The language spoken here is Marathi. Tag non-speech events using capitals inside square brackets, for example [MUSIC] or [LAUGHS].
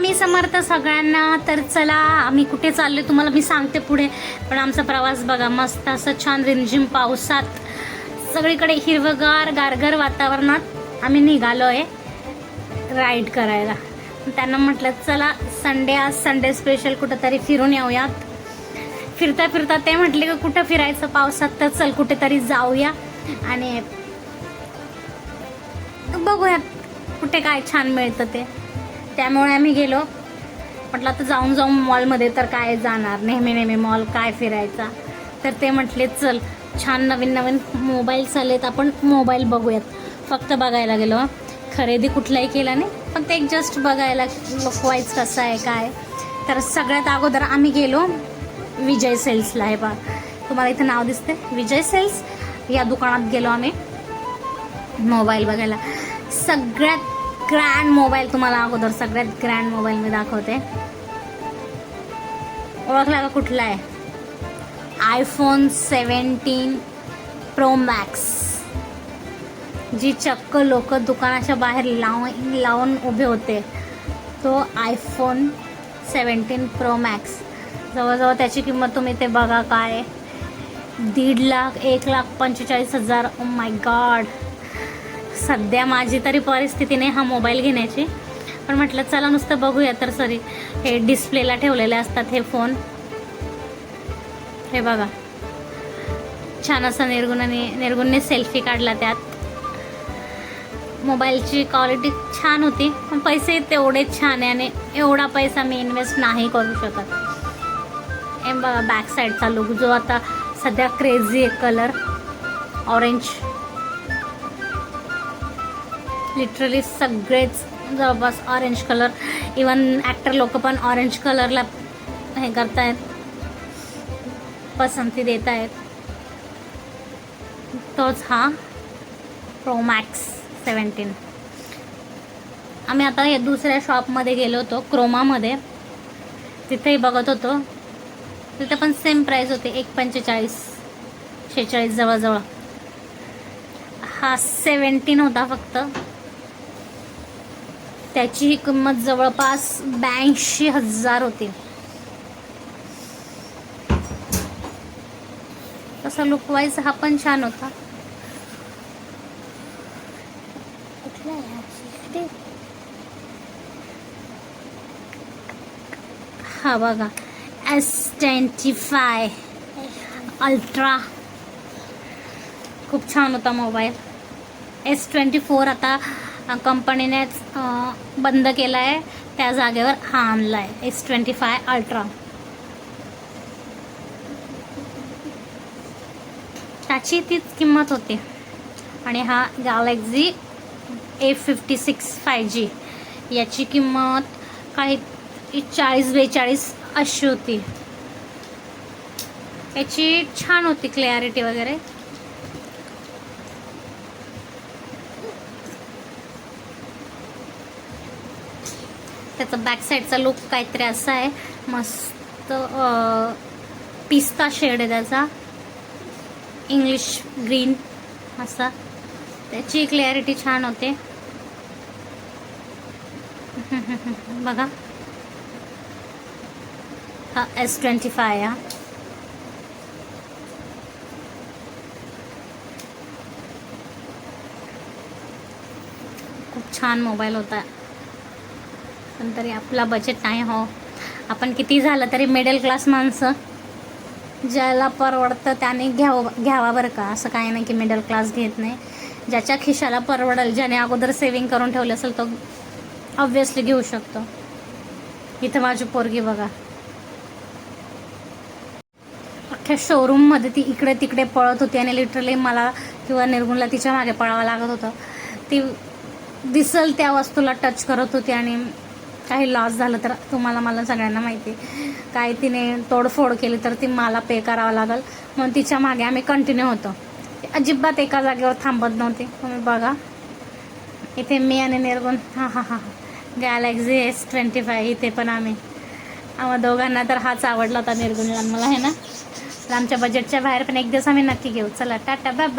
स्वामी समर्थ सगळ्यांना. तर चला आम्ही कुठे चाललो तुम्हाला मी सांगते पुढे. पण आमचा प्रवास बघा मस्त असं छान रिमझिम पावसात. सगळीकडे हिरवगार गारगर वातावरणात आम्ही निघालो आहे राईड करायला. त्यांना म्हटलं चला संडे आज संडे स्पेशल कुठंतरी फिरून येऊयात. फिरता फिरता ते म्हटले की कुठं फिरायचं पावसात? तर चल कुठेतरी जाऊया. आणि बघूयात कुठे काय छान मिळतं ते. त्यामुळे आम्ही गेलो. म्हटलं आता जाऊन जाऊन मॉलमध्ये तर काय जाणार? नेहमी नेहमी मॉल काय फिरायचा? तर ते म्हटले चल छान नवीन नवीन मोबाईल आलेत आपण मोबाईल बघूयात. फक्त बघायला गेलो. खरेदी कुठलाही केला नाही फक्त एक जस्ट बघायला लुकवाईज कसं आहे काय? तर सगळ्यात अगोदर आम्ही गेलो विजय सेल्सला. आहे बा तुम्हाला इथं नाव दिसते विजय सेल्स या दुकानात गेलो आम्ही. मोबाईल बघायला. सगळ्यात ग्रँड मोबाईल तुम्हाला अगोदर सगळ्यात ग्रँड मोबाईल मी दाखवते. ओळखला का कुठला आहे? आयफोन सेवन्टीन प्रो मॅक्स जी चक्क लोक दुकानाच्या बाहेर लावून लावून उभे होते. तो आयफोन सेवन्टीन प्रो मॅक्स जवळजवळ त्याची किंमत तुम्ही ते बघा काय दीड लाख एक लाख पंचेचाळीस हजार. ओ माय गॉड सध्या माझी तरी परिस्थिती नाही हा मोबाईल घेण्याची. पण म्हटलं चला नुसतं बघूया तर सॉरी हे डिस्प्लेला ठेवलेले असतात हे फोन. हे बघा. छान असं निर्गुणाने निर्गुणने सेल्फी काढला त्यात. मोबाईलची क्वालिटी छान होती पण पैसे तेवढे छान आहे आणि एवढा पैसा मी इन्व्हेस्ट नाही करू शकत. हे बघा बॅक साईडचा लुक जो आता सध्या क्रेझी आहे कलर ऑरेंज लिटरली सगळेच जवळपास ऑरेंज कलर इवन ॲक्टर लोक पण ऑरेंज कलरला हे करतायत. पसंती देत आहेत तोच हा प्रोमॅक्स सेवन्टीन आम्ही आता या दुसऱ्या शॉपमध्ये गेलो होतो क्रोमामध्ये तिथेही बघत होतो. तिथे पण सेम प्राईस होते एक पंचेचाळीस शेहेचाळीस जवळजवळ. हा सेवन्टीन होता फक्त. त्याची ही किंमत जवळपास ब्याऐंशी हजार होती. तसा लुक वाईज हा पण छान होता. हा? बघा. एस ट्वेंटी फाय अल्ट्रा खूप छान होता मोबाईल एस ट्वेंटी फोर आता कंपनीनेच बंद केला आहे त्या जागेवर हा आणला आहे एस ट्वेंटी फाय अल्ट्रा त्याची तीच किंमत होती. आणि हा Galaxy A fifty six five G याची किंमत काही चाळीस बेचाळीस अशी होती. याची छान होती क्लॅरिटी वगैरे. त्याचा बॅक साईडचा लुक काहीतरी असा आहे. मस्त पिस्ता शेड आहे त्याचा. इंग्लिश ग्रीन असा. त्याची क्लॅरिटी छान होते. [LAUGHS] बघा. हा एस ट्वेंटी फाय हा. खूप छान मोबाईल होता. पण तरी आपला बजेट नाही हो. आपण किती झालं तरी मिडल क्लास माणसं ज्याला परवडतं त्याने घ्यावं घ्यावा बरं का? असं काही नाही की मिडल क्लास घेत नाही. ज्याच्या खिशाला परवडेल ज्याने अगोदर सेविंग करून ठेवलं असेल तो ऑब्वियसली घेऊ शकतो. इथं माझी पोरगी बघा. अख्ख्या शोरूममध्ये ती इकडे तिकडे पळत होती आणि लिटरली मला किंवा निर्गुणला तिच्यामागे पळावं लागत होतं. ती दिसल त्या वस्तूला टच करत होती आणि काही लॉस झालं तर तुम्हाला मला सगळ्यांना माहिती आहे. काय तिने तोडफोड केली तर ती मला पे करावं लागेल. म्हणून तिच्यामागे आम्ही कंटिन्यू होतो. अजिबात एका जागेवर थांबत नव्हती. तुम्ही बघा. इथे मी आणि निर्गुण हां हां हां गॅलेक्झी एस ट्वेंटी फाय इथे पण आम्ही. आम्हा दोघांना तर हाच आवडला होता निर्गुणला. मला आहे ना तर आमच्या बजेटच्या बाहेर पण एक दिवस आम्ही नक्की घेऊ. चला टाटा बाबा